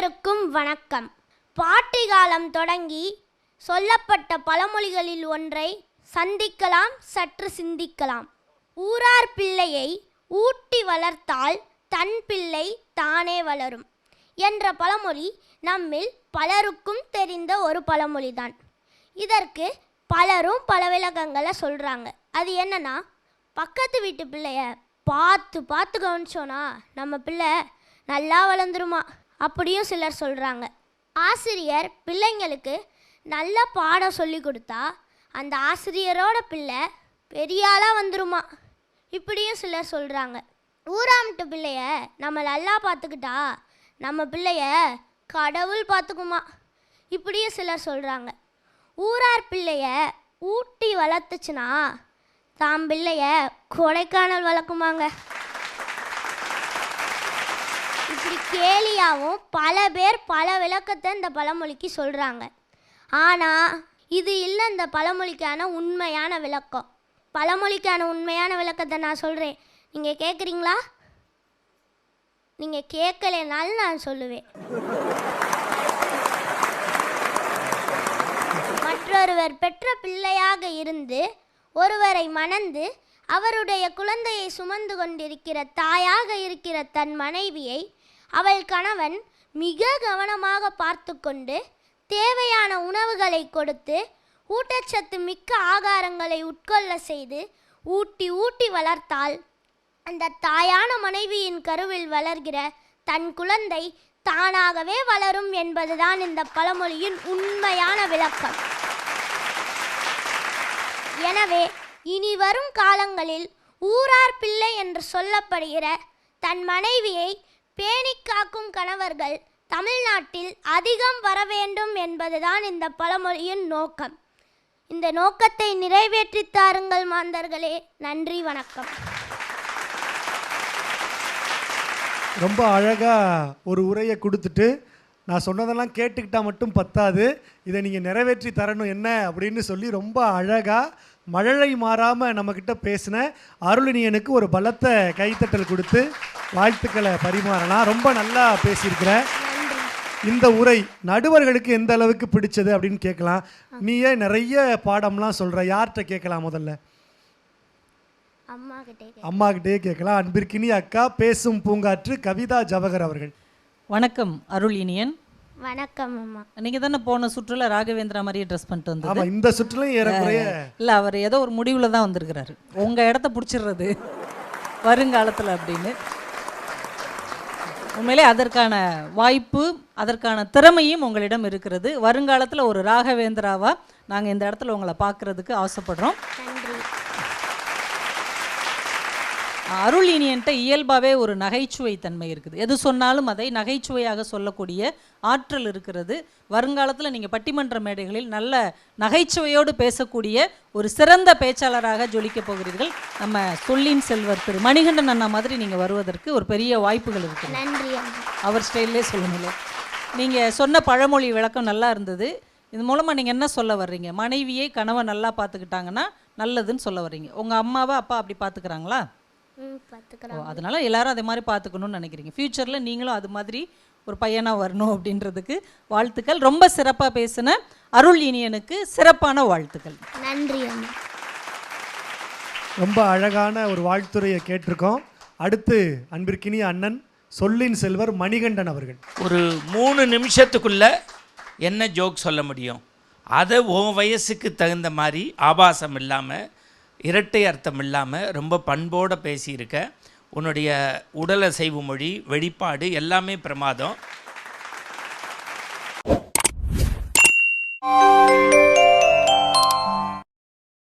அனைவருக்கும் வணக்கம். பாட்டி காலம் தொடங்கி சொல்லப்பட்ட பழமொழிகளில் ஒன்றை சந்திக்கலாம் சற்று சிந்திக்கலாம். ஊரார் பிள்ளையை ஊட்டி வளர்த்தால் தன் பிள்ளை தானே வளரும் என்ற பழமொழி நம்மில் பலருக்கும் தெரிந்த ஒரு பழமொழிதான். இதற்கு பலரும் பல விளக்கங்களை சொல்கிறாங்க அது என்னன்னா பக்கத்து வீட்டு பிள்ளைய பார்த்து பார்த்து கவனிச்சோன்னா நம்ம பிள்ளை நல்லா வளர்ந்துருமா? அப்படியும் சிலர் சொல்கிறாங்க ஆசிரியர் பிள்ளைங்களுக்கு நல்ல பாடம் சொல்லி கொடுத்தா அந்த ஆசிரியரோட பிள்ளை பெரிய ஆளாக வந்துருமா? இப்படியும் சிலர் சொல்கிறாங்க ஊராமட்டு பிள்ளைய நம்ம நல்லா பார்த்துக்கிட்டா நம்ம பிள்ளைய கடவுள் பார்த்துக்குமா? இப்படியும் சிலர் சொல்கிறாங்க ஊரார் பிள்ளைய ஊட்டி வளர்த்துச்சுன்னா தாம் பிள்ளைய கொடைக்கானல் வளர்க்குமாங்க. இப்படி கேலியாவும் பல பேர் பல விளக்கத்தை இந்த பழமொழிக்கு சொல்கிறாங்க ஆனால் இது இல்லை இந்த பழமொழிக்கான உண்மையான விளக்கம். பழமொழிக்கான உண்மையான விளக்கத்தை நான் சொல்கிறேன் நீங்கள் கேட்குறீங்களா நீங்கள் கேட்கலைனாலும் நான் சொல்லுவேன். மற்றொருவர் பெற்ற பிள்ளையாக இருந்து ஒருவரை மணந்து அவருடைய குழந்தையை சுமந்து கொண்டிருக்கிற தாயாக இருக்கிற தன் மனைவியை அவள் கணவன் மிக கவனமாக பார்த்து கொண்டு தேவையான உணவுகளை கொடுத்து ஊட்டச்சத்து மிக்க ஆகாரங்களை உட்கொள்ள செய்து ஊட்டி ஊட்டி வளர்த்தால் அந்த தாயான மனைவியின் கருவில் வளர்கிற தன் குழந்தை தானாகவே வளரும் என்பதுதான் இந்த பழமொழியின் உண்மையான விளக்கம். எனவே இனி வரும் காலங்களில் ஊரார் பிள்ளை என்று சொல்லப்படுகிற தன் மனைவியை பேணிக் காக்கும் கணவர்கள் தமிழ்நாட்டில் அதிகம் வர வேண்டும் என்பதுதான் இந்த பழமொழியின் நோக்கம். இந்த நோக்கத்தை நிறைவேற்றி தாருங்கள் மாந்தர்களே. நன்றி வணக்கம். ரொம்ப அழகாக ஒரு உரையை கொடுத்துட்டு நான் சொன்னதெல்லாம் கேட்டுக்கிட்டால் மட்டும் பத்தாது. இதை நீங்கள் நிறைவேற்றி தரணும் என்ன அப்படின்னு சொல்லி ரொம்ப அழகாக மழலை மாறாமல் நம்மக்கிட்ட பேசின அருளினியனுக்கு ஒரு பலத்த கைத்தட்டல் கொடுத்து வாழ்த்துக்களை பரிமாறலாம் ரொம்ப நல்லா பேசியிருக்கிற நன்றி இந்த உரை நடுவர்களுக்கு எந்த அளவுக்கு பிடிச்சது அப்படின்னு கேட்கலாம். நீயே நிறைய பாடம்லாம் சொல்கிற யார்கிட்ட கேட்கலாம் முதல்ல? அம்மா கிட்டே அம்மாக்கிட்டே கேட்கலாம். அன்பிற்கினி அக்கா பேசும் பூங்காற்று கவிதா ஜவஹர் அவர்கள். வணக்கம் அருள் இனியன் வணக்கம் அம்மா. நீங்கள் தானே போன சுற்றுலா ராகவேந்திரா மாதிரியே ட்ரெஸ் பண்ணிட்டு வந்தது? இந்த சுற்றுலையும் ஏறக்குறைய இல்லை அவர் ஏதோ ஒரு முடிவில் தான் வந்திருக்கிறாரு. உங்கள் இடத்த பிடிச்சிடுறது வருங்காலத்தில் அப்படின்னு. உண்மையிலே அதற்கான வாய்ப்பு அதற்கான திறமையும் உங்களிடம் இருக்கிறது. வருங்காலத்தில் ஒரு ராகவேந்திராவா நாங்கள் இந்த இடத்துல உங்களை பார்க்கறதுக்கு ஆசைப்படுறோம் நன்றி அருள் இனியன்ட்ட இயல்பாகவே ஒரு நகைச்சுவை தன்மை இருக்குது. எது சொன்னாலும் அதை நகைச்சுவையாக சொல்லக்கூடிய ஆற்றல் இருக்கிறது. வருங்காலத்தில் நீங்கள் பட்டிமன்ற மேடைகளில் நல்ல நகைச்சுவையோடு பேசக்கூடிய ஒரு சிறந்த பேச்சாளராக ஜொலிக்க போகிறீர்கள். நம்ம சொல்லின் செல்வர் திரு மணிகண்டன் அண்ணா மாதிரி நீங்கள் வருவதற்கு ஒரு பெரிய வாய்ப்புகள் இருக்குது. அவர் ஸ்டைல்லே சொல்லணும்ல நீங்கள் சொன்ன பழமொழி விளக்கம் நல்லா இருந்தது. இது மூலமாக நீங்கள் என்ன சொல்ல வர்றீங்க? மனைவியை கணவன் நல்லா பார்த்துக்கிட்டாங்கன்னா நல்லதுன்னு சொல்ல வர்றீங்க. உங்கள் அம்மாவை அப்பா அப்படி பார்த்துக்கிறாங்களா? அதனால எல்லாரும் அதே மாதிரி பார்த்துக்கணும்னு நினைக்கிறீங்க. ஃப்யூச்சரில் நீங்களும் அது மாதிரி ஒரு பையனாக வரணும் அப்படின்றதுக்கு வாழ்த்துக்கள். ரொம்ப சிறப்பாக பேசின அருள் இனியனுக்கு சிறப்பான வாழ்த்துக்கள். நன்றி அம்மா. ரொம்ப அழகான ஒரு வாழ்த்துரையை கேட்டிருக்கோம். அடுத்து அன்பிற்கினிய அண்ணன் சொல்லின் செல்வர் மணிகண்டன் அவர்கள். ஒரு மூணு நிமிஷத்துக்குள்ள என்ன ஜோக் சொல்ல முடியும்? அதை உன் வயசுக்கு தகுந்த மாதிரி ஆபாசம் இல்லாமல் இரட்டை அர்த்தம் இல்லாமல் ரொம்ப பண்போடு பேசியிருக்க. உன்னுடைய உடல் அசைவு மொழி வெளிப்பாடு எல்லாமே பிரமாதம்.